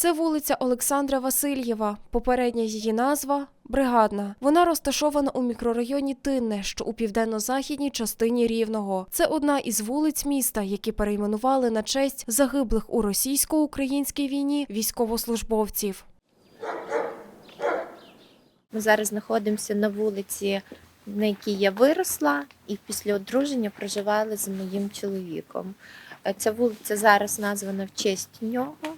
Це вулиця Олександра Васильєва. Попередня її назва Бригадна. Вона розташована у мікрорайоні Тинне, що у південно-західній частині Рівного. Це одна із вулиць міста, які перейменували на честь загиблих у російсько-українській війні військовослужбовців. Ми зараз знаходимося на вулиці, на якій я виросла, і після одруження проживали з моїм чоловіком. Е, Ця вулиця зараз названа в честь нього.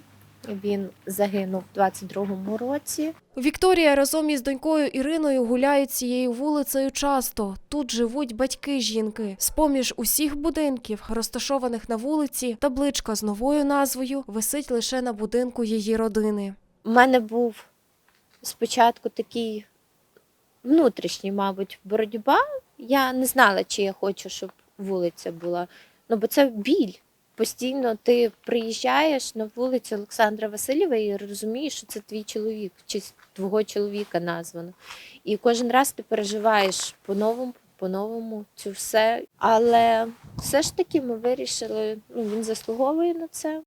Він загинув у 22-му році. Вікторія разом із донькою Іриною гуляють цією вулицею часто. Тут живуть батьки жінки. З-поміж усіх будинків, розташованих на вулиці, табличка з новою назвою висить лише на будинку її родини. У мене був спочатку такий внутрішній, мабуть, боротьба. Я не знала, чи я хочу, щоб вулиця була. Ну, бо це біль. Постійно ти приїжджаєш на вулицю Олександра Васильєва і розумієш, що це твій чоловік, чи твого чоловіка названо. І кожен раз ти переживаєш по-новому, по-новому цю все. Але все ж таки ми вирішили, ну він заслуговує на це.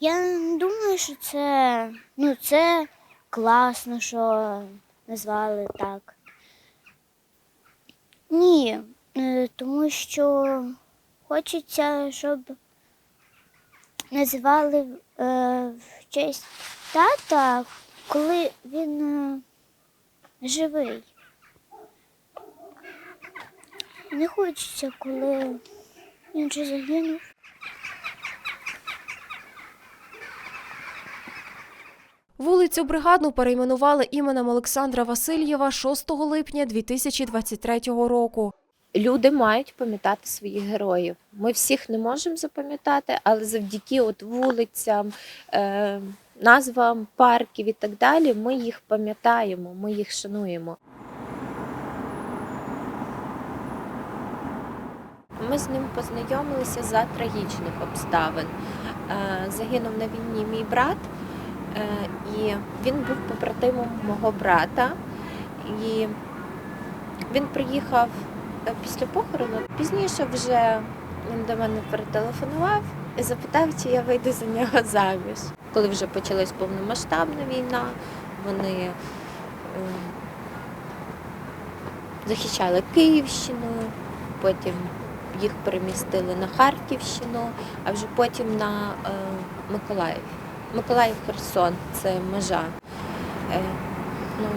Я не думаю, що це, ну, це класно, що назвали так. Ні, е, тому що хочеться, щоб називали е, в честь тата, коли він е, живий. Не хочеться, коли він вже загинув. Вулицю Бригадну перейменували іменем Олександра Васильєва 6 липня 2023 року. Люди мають пам'ятати своїх героїв. Ми всіх не можемо запам'ятати, але завдяки от вулицям, е, назвам парків і так далі, ми їх пам'ятаємо, ми їх шануємо. Ми з ним познайомилися за трагічних обставин. Е, Загинув на війні мій брат, е, і він був побратимом мого брата. І він приїхав після похорону. Пізніше вже він до мене перетелефонував і запитав, чи я вийду за нього заміж. Коли вже почалась повномасштабна війна, вони е, захищали Київщину, потім їх перемістили на Харківщину, а вже потім на е, Миколаїв. Миколаїв Херсон це межа. Е, ну,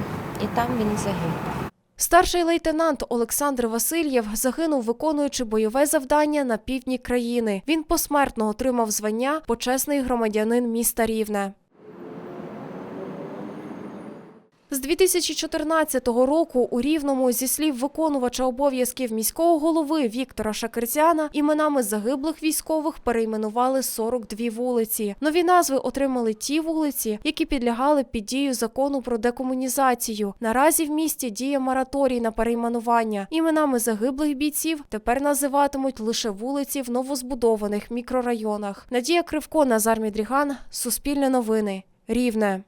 і там він загинув. Старший лейтенант Олександр Васильєв загинув, виконуючи бойове завдання на півдні країни. Він посмертно отримав звання почесний громадянин міста Рівне. З 2014 року у Рівному, зі слів виконувача обов'язків міського голови Віктора Шакерзяна, іменами загиблих військових перейменували 42 вулиці. Нові назви отримали ті вулиці, які підлягали під дію закону про декомунізацію. Наразі в місті діє мораторій на перейменування. Іменами загиблих бійців тепер називатимуть лише вулиці в новозбудованих мікрорайонах. Надія Кривко, Назар Мідріган, Суспільне новини, Рівне.